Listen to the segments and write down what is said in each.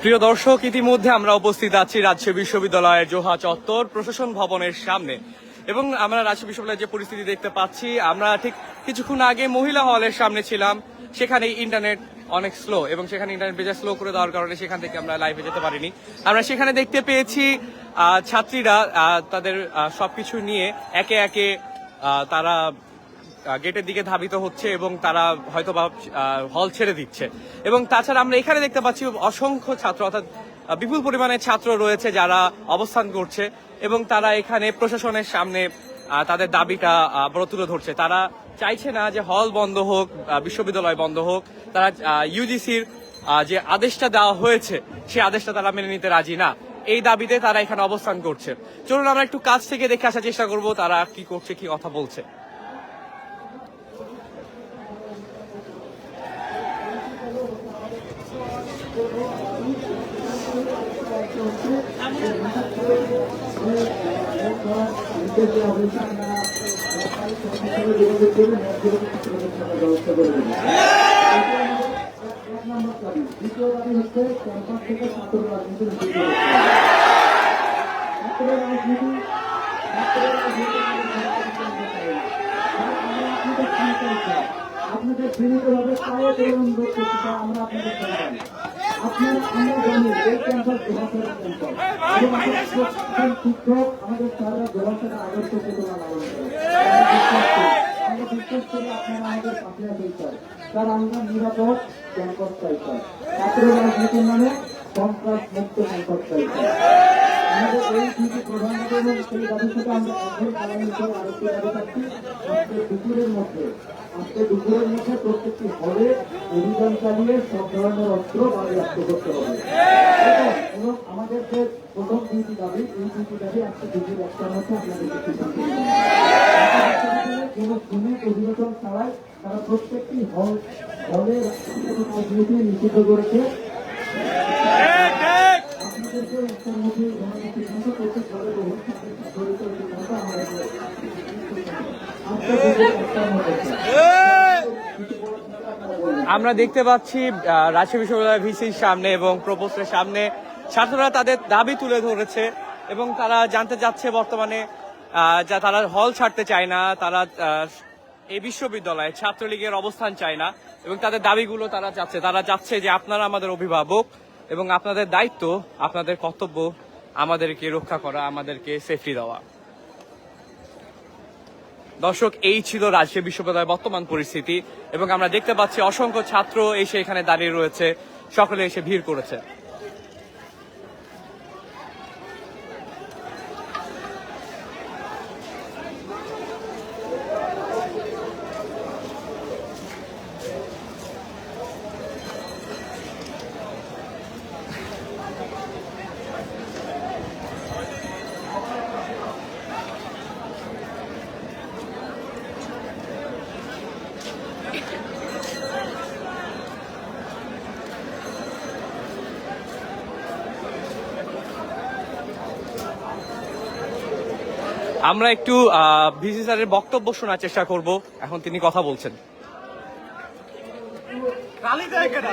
প্রিয় দর্শক, ইতিমধ্যে আমরা উপস্থিত আছি রাজশাহী বিশ্ববিদ্যালয়ের জোহা চত্বর প্রশাসন ভবনের সামনে। এবং আমরা রাজশাহী বিশ্ববিদ্যালয়ের যে পরিস্থিতি দেখতে পাচ্ছি, আমরা ঠিক কিছুক্ষণ আগে মহিলা হলের সামনে ছিলাম। সেখানে ইন্টারনেট অনেক স্লো এবং সেখানে ইন্টারনেট বেজা স্লো করে দেওয়ার কারণে সেখান থেকে আমরা লাইভে যেতে পারিনি। আমরা সেখানে দেখতে পেয়েছি ছাত্রীরা তাদের সবকিছু নিয়ে একে একে তারা গেটের দিকে ধাবিত হচ্ছে এবং তারা হয়তো বা হল ছেড়ে দিচ্ছে। এবং তাছাড়া আমরা এখানে দেখতে পাচ্ছি অসংখ্য ছাত্র, অর্থাৎ বিপুল পরিমাণে ছাত্র রয়েছে যারা অবস্থান করছে এবং তারা এখানে প্রশাসনের সামনে তাদের দাবিটা বড় তুলে ধরছে। তারা চাইছে না যে হল বন্ধ হোক বিশ্ববিদ্যালয় বন্ধ হোক। তারা ইউজিসির যে আদেশটা দেওয়া হয়েছে সেই আদেশটা তারা মেনে নিতে রাজি না। এই দাবিতে তারা এখানে অবস্থান করছে। চলুন আমরা একটু কাছ থেকে দেখে আসার চেষ্টা করব, তারা কি করছে, কি কথা বলছে। দ্বিতীয় দাবি হচ্ছে ক্যাম্পাস থেকে ছাত্র রাজনীতি। ছাত্র রাজনীতি ছাত্র রাজনীতি আপনাদের সীমিতভাবে পায়ে করতে আমরা আপনাদের আপনারা জানি এই ক্যাম্পাস জোহাসের ক্যাম্পাস এবং প্রত্যেকজন শিক্ষক আমাদের সারা জোহাসের আদর্শ চেতনা লালন করে। আমরা বিশ্বাস করি আপনারা আমাদের পাশে আছেন স্যার। স্যার আমরা নিরাপদ ক্যাম্পাস চাই স্যার। ছাত্র রাজনীতির নামে সন্ত্রাস মুক্ত ক্যাম্পাস চাই স্যার। আমাদের এই দুটি প্রধান এবং সেই দাবির সাথে আমরা এখন আগামী হিসেবে আরেকটি দাবি থাকছি আজকে দুপুরের মধ্যে। আজকে দুপুরের মধ্যে প্রত্যেকটি হলে অভিযান চালিয়ে সব ধরনের অস্ত্র বাজেয়াপ্ত করতে হবে। এবং- আমাদের যে প্রথম দুইটি দাবি, এই দুইটি দাবি আজকে দুপুর একটার মধ্যে হবে। কোনো শ্রমিক অভিযোজন ছাড়াই তারা প্রত্যেকটি হল, হলে রাজনীতি নিষিদ্ধ করেছে। আপনাদেরকে আজকে দুপুর একটার মধ্যে আমরা দেখতে পাচ্ছি রাজশাহী বিশ্ববিদ্যালয় ভিসির সামনে এবং প্রপোস্টের সামনে ছাত্ররা তাদের দাবি তুলে ধরেছে এবং তারা জানতে চাচ্ছে বর্তমানে যা তারা হল ছাড়তে চায় না, তারা এই বিশ্ববিদ্যালয়ে ছাত্রলীগের অবস্থান চায় না এবং তাদের দাবিগুলো তারা চাচ্ছে। তারা চাচ্ছে যে আপনারা আমাদের অভিভাবক এবং আপনাদের দায়িত্ব, আপনাদের কর্তব্য আমাদেরকে রক্ষা করা, আমাদেরকে সেফটি দেওয়া। দর্শক, এই ছিল রাজশাহী বিশ্ববিদ্যালয়ের বর্তমান পরিস্থিতি এবং আমরা দেখতে পাচ্ছি অসংখ্য ছাত্র এসে এখানে দাঁড়িয়ে রয়েছে। সকলে এসে ভিড় করেছে। আমরা একটু ভিসি স্যারের বক্তব্য শোনার চেষ্টা করব। এখন তিনি কথা বলছেন। কাছে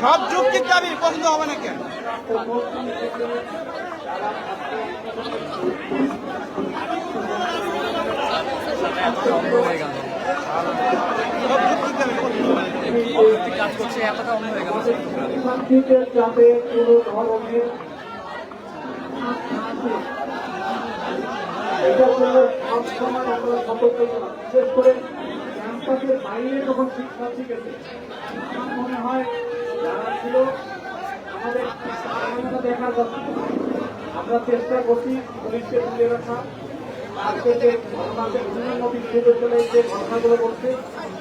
সব যুক্তির দাবি পছন্দ হবে না কেন? কাজ করছে হয়ে গেল করে বাইরে যখন শিক্ষার্থী গেছে আমার মনে হয় দেখার কথা আমরা চেষ্টা করছি পুলিশকে তুলে রাখা। আজকে ঘটনাতে বিভিন্ন যে ঘটনাগুলো ঘটছে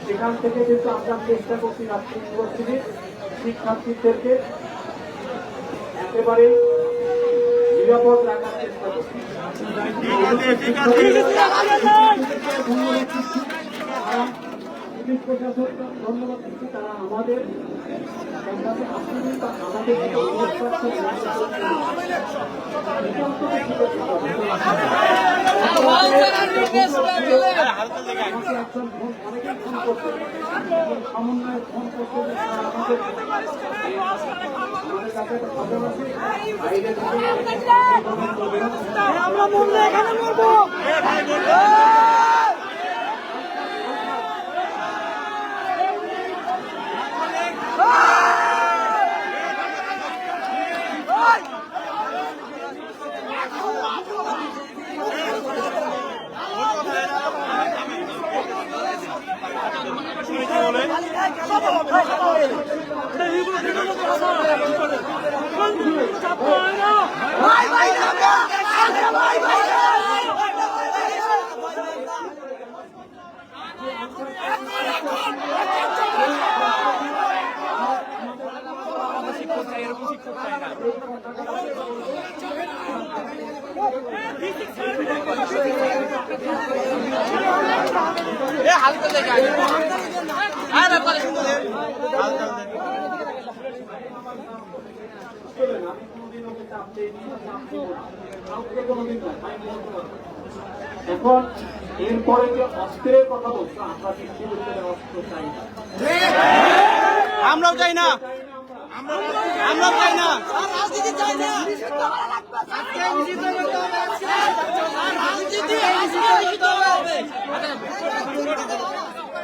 সেখান থেকে কিন্তু আমরা চেষ্টা করছি রাষ্ট্র ইউনিভার্সিটির শিক্ষার্থীদেরকে একেবারে নিরাপদ রাখার চেষ্টা করছি। পুলিশ প্রশাসন, ধন্যবাদ তারা আমাদের আমরা মরলে এখানে মরবো ভাই ভাই ভাই ভাই শিক্ষক চাই এরকম শিক্ষক চাই না এ হালকা দেখে এখন এরপরে যে অস্ত্রের কথা বলছো আমরা অস্ত্র চাই না। আমরাও চাই না। আমরাও চাই না। রাজনীতি চাই না রাজনীতি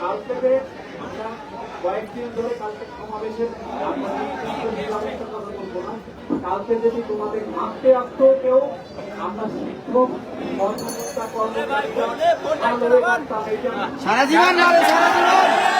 কাল থেকে আমরা কয়েকদিন ধরে কালকে সমাবেশের কালকে যদি তোমাদের মারতে আসতো কেউ আমরা শিক্ষক কর্মকর্তা এইটা সারা জীবন সারা জীবন।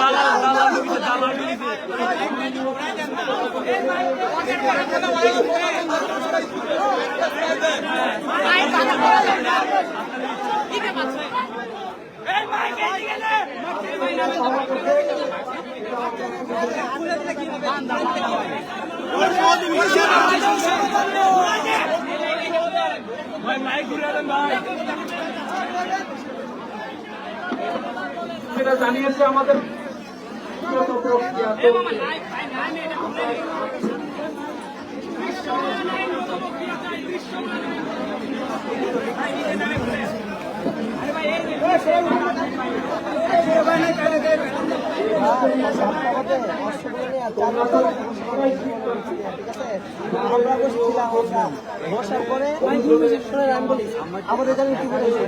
দালাল সেটা জানিয়েছে আমাদের বিগত প্রক্রিয়া চলছে। আমরা বসছিলাম আমরা বসার আমাদের এখানে কি বলেছে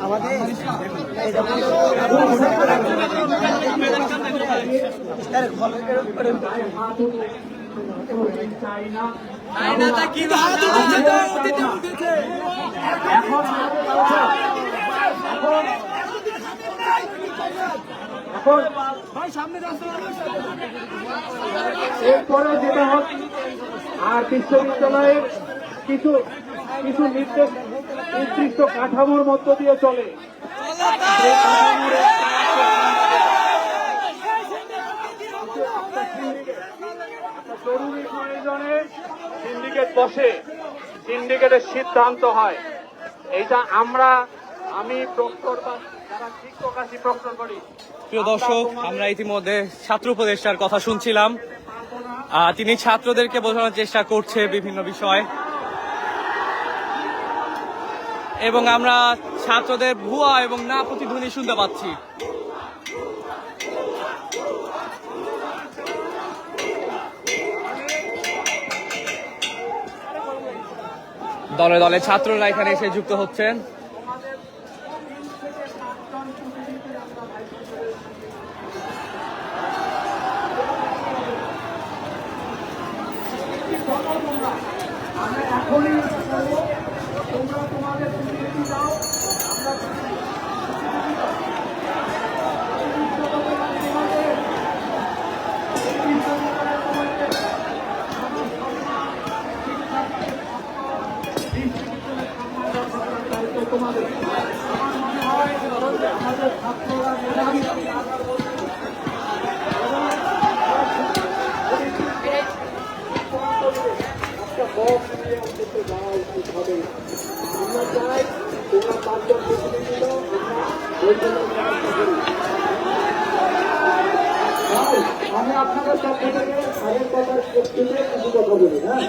আমাদের এরপরে যেটা হোক আর বিশ্ববিদ্যালয়ের কিছু কিছু নির্দেশ নির্দিষ্ট কাঠামোর মধ্য দিয়ে চলে সেই কাঠামোর একটা জরুরি প্রয়োজনে সিন্ডিকেট বসে সিন্ডিকেটের সিদ্ধান্ত হয়। এইটা আমরা আমি প্রক্টর বা প্রিয় দর্শক আমরা ইতিমধ্যে ছাত্র উপদেষ্টার কথা শুনছিলাম। তিনি ছাত্রদেরকে বোঝানোর চেষ্টা করছে বিভিন্ন বিষয়। এবং আমরা ছাত্রদের ভুয়া এবং না প্রতিধ্বনি শুনতে পাচ্ছি। দলে দলে ছাত্ররা এখানে এসে যুক্ত হচ্ছেন আমরা এখনই বলব, তোমরা তোমাদের প্রতিনিধি দাও আমরা তোমাদের আমার মনে হয় আমাদের ছাত্ররা মেধাবী একটা বক নিয়ে অন্তত যাওয়া উচিত হবে আমরা চাই তোমরা পাঁচজন প্রতিনিধি দাও আমরা বৈঠকের ব্যবস্থা করি ভাই, আমি আপনাদের পক্ষ থেকে আগের কথার প্রেক্ষিতে কিছু কথা বলি হ্যাঁ?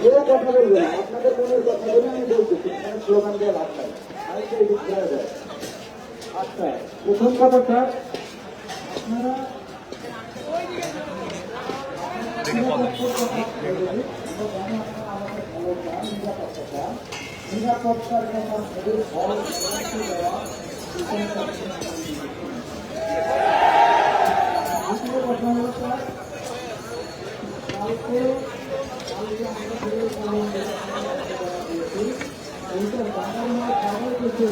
কেউ কথা বলবে না আপনাদের মনের কথা বলে আমি বলতেছি স্লোগান দিয়ে লাভ নাই আমি তো এদিক ঘুরে যায় আচ্ছা প্রথম কথাটা আপনারা নিরাপত্তার কথা ভেবে ঘর দেওয়া দ্বিতীয় কথা হলো স্যার কালকে কালকে আমরা কলম দিয়েছি এইটা জানানো খবর কিছু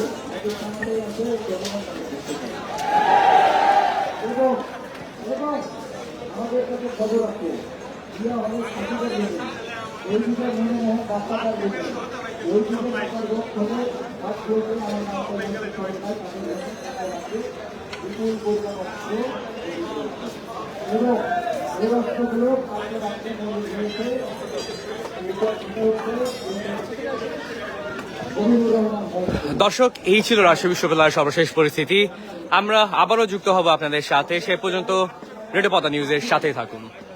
আমাদের কাছে খবর আছে দর্শক, এই ছিল রাজশাহী বিশ্ববিদ্যালয়ের সর্বশেষ পরিস্থিতি। আমরা আবারও যুক্ত হব আপনাদের সাথে। সে পর্যন্ত রেডিও নিউজের সাথেই থাকুন।